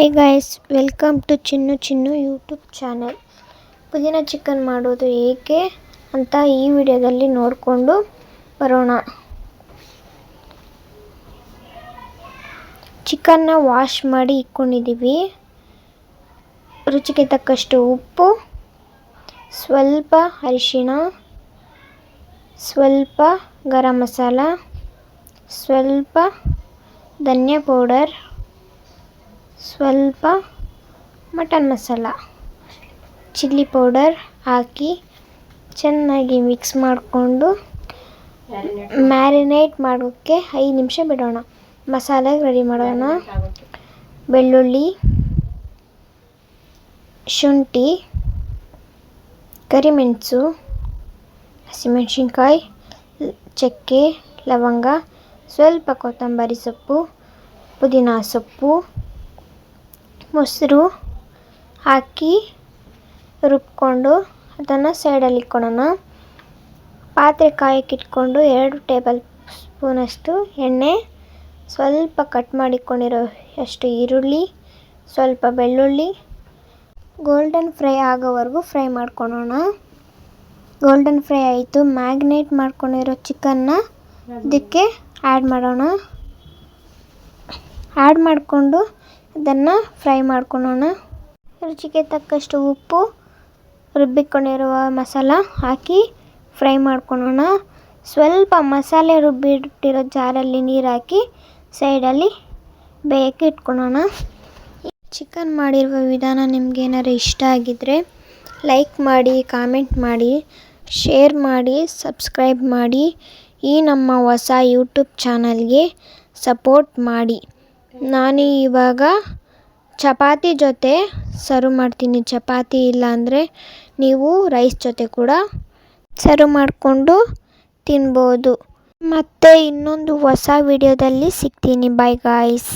Hey guys welcome to Chinnu Chinnu YouTube channel ಪುದೀನ chicken ಮಾಡೋದು ಏಕೆ ಅಂತ ಈ ವಿಡಿಯೋದಲ್ಲಿ ನೋಡಿಕೊಂಡು ಬರೋಣ. ಚಿಕನ್ನ ವಾಶ್ ಮಾಡಿ ಇಟ್ಕೊಂಡಿದ್ದೀವಿ ರುಚಿಗೆ ತಕ್ಕಷ್ಟು ಉಪ್ಪು, ಸ್ವಲ್ಪ ಅರಿಶಿಣ, ಸ್ವಲ್ಪ ಗರಂ ಮಸಾಲ, ಸ್ವಲ್ಪ ಧನಿಯಾ ಪೌಡರ್ ಸ್ವಲ್ಪ ಮಟನ್ ಮಸಾಲ, ಚಿಲ್ಲಿ ಪೌಡರ್ ಹಾಕಿ ಚೆನ್ನಾಗಿ ಮಿಕ್ಸ್ ಮಾಡಿಕೊಂಡು ಮ್ಯಾರಿನೇಟ್ ಮಾಡೋಕ್ಕೆ ಐದು ನಿಮಿಷ ಬಿಡೋಣ. ಮಸಾಲೆ ರೆಡಿ ಮಾಡೋಣ. ಬೆಳ್ಳುಳ್ಳಿ, ಶುಂಠಿ, ಕರಿಮೆಣಸು, ಹಸಿಮೆಣಸಿನ್ಕಾಯಿ, ಚಕ್ಕೆ, ಲವಂಗ, ಸ್ವಲ್ಪ ಕೊತ್ತಂಬರಿ ಸೊಪ್ಪು, ಪುದೀನ ಸೊಪ್ಪು ಮೊಸರು ಹಾಕಿ ರುಬ್ಕೊಂಡು ಅದನ್ನು ಸೈಡಲ್ಲಿ ಇಟ್ಕೊಳ್ಳೋಣ ಪಾತ್ರೆ ಕಾಯಕ್ಕೆ ಇಟ್ಕೊಂಡು ಎರಡು ಟೇಬಲ್ ಸ್ಪೂನಷ್ಟು ಎಣ್ಣೆ ಸ್ವಲ್ಪ ಕಟ್ ಮಾಡಿಕೊಂಡಿರೋ ಅಷ್ಟು ಈರುಳ್ಳಿ ಸ್ವಲ್ಪ ಬೆಳ್ಳುಳ್ಳಿ ಗೋಲ್ಡನ್ ಫ್ರೈ ಆಗೋವರೆಗೂ ಫ್ರೈ ಮಾಡ್ಕೊಳ್ಳೋಣ ಗೋಲ್ಡನ್ ಫ್ರೈ ಆಯಿತು ಮ್ಯಾಗ್ನೇಟ್ ಮಾಡ್ಕೊಂಡಿರೋ ಚಿಕನ್ನ ಇದಕ್ಕೆ ಆ್ಯಡ್ ಮಾಡೋಣ. ಆ್ಯಡ್ ಮಾಡಿಕೊಂಡು ಅದನ್ನು ಫ್ರೈ ಮಾಡ್ಕೊಳ್ಳೋಣ ರುಚಿಗೆ ತಕ್ಕಷ್ಟು ಉಪ್ಪು, ರುಬ್ಬಿಕೊಂಡಿರುವ ಮಸಾಲ ಹಾಕಿ ಫ್ರೈ ಮಾಡ್ಕೊಳ್ಳೋಣ ಸ್ವಲ್ಪ ಮಸಾಲೆ ರುಬ್ಬಿಟ್ಟಿರೋ ಜಾರಲ್ಲಿ ನೀರು ಹಾಕಿ ಸೈಡಲ್ಲಿ ಬೇಯಕ್ಕೆ ಇಟ್ಕೊಳ್ಳೋಣ ಚಿಕನ್ ಮಾಡಿರುವ ವಿಧಾನ ನಿಮಗೇನಾರು ಇಷ್ಟ ಆಗಿದ್ದರೆ ಲೈಕ್ ಮಾಡಿ, ಕಾಮೆಂಟ್ ಮಾಡಿ, ಶೇರ್ ಮಾಡಿ, ಸಬ್ಸ್ಕ್ರೈಬ್ ಮಾಡಿ. ಈ ನಮ್ಮ ಹೊಸ ಯೂಟ್ಯೂಬ್ ಚಾನಲ್ಗೆ ಸಪೋರ್ಟ್ ಮಾಡಿ. ನಾನು ಇವಾಗ ಚಪಾತಿ ಜೊತೆ ಸರ್ವ್ ಮಾಡ್ತೀನಿ. ಚಪಾತಿ ಇಲ್ಲಾಂದರೆ ನೀವು ರೈಸ್ ಜೊತೆ ಕೂಡ ಸರ್ವ್ ಮಾಡಿಕೊಂಡು ತಿನ್ಬೋದು. ಮತ್ತು ಇನ್ನೊಂದು ಹೊಸ ವಿಡಿಯೋದಲ್ಲಿ ಸಿಗ್ತೀನಿ. Bye guys